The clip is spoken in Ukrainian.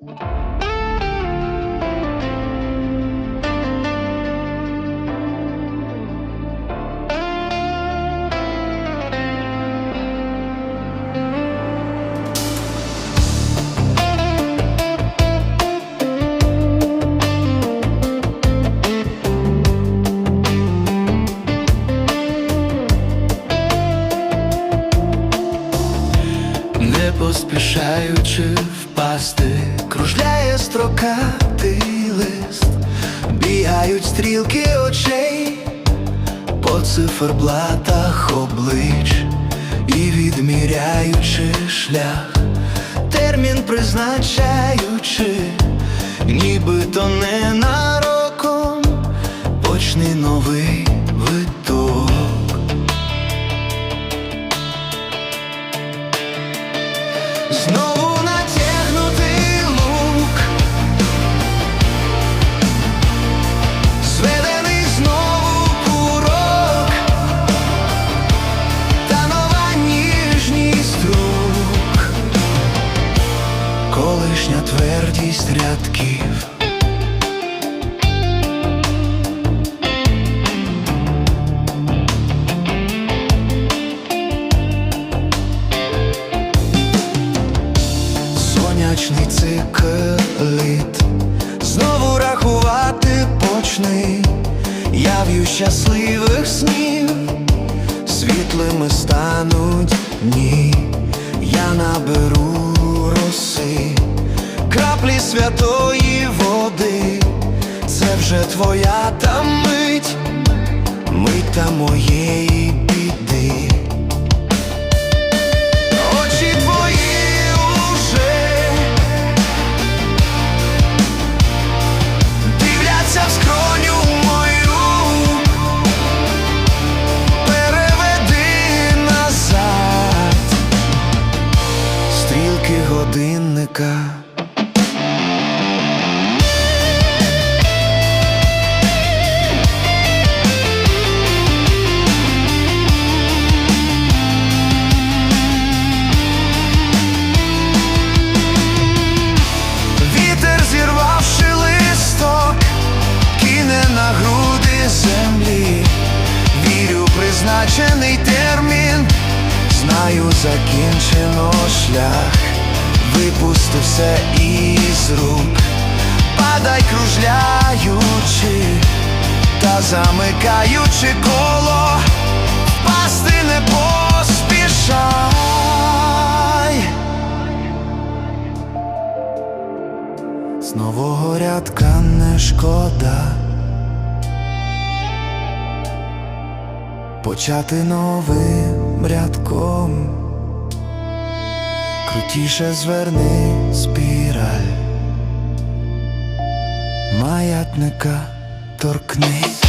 Не поспішаючи впасти, кружляє строкатий лист, бігають стрілки очей по циферблатах облич. І відміряючи шлях, термін призначаючи, нібито ненароком колишня твердість рядків. сонячний цикліт Знову рахувати почни. Яв'ю щасливих снів. Світлими стануть дні. Я наберу Святої води. Це вже твоя та мить Мить та моєї біди. Очі твої уже дивляться в скроню мою, переведи назад стрілки годинника. Знаю, закінчено шлях, випусти все із рук, падай кружляючи та замикаючи коло, впасти не поспішай. З нового рядка не шкода. Почати новим рядком. Крутіше зверни спіраль. Маятника торкнись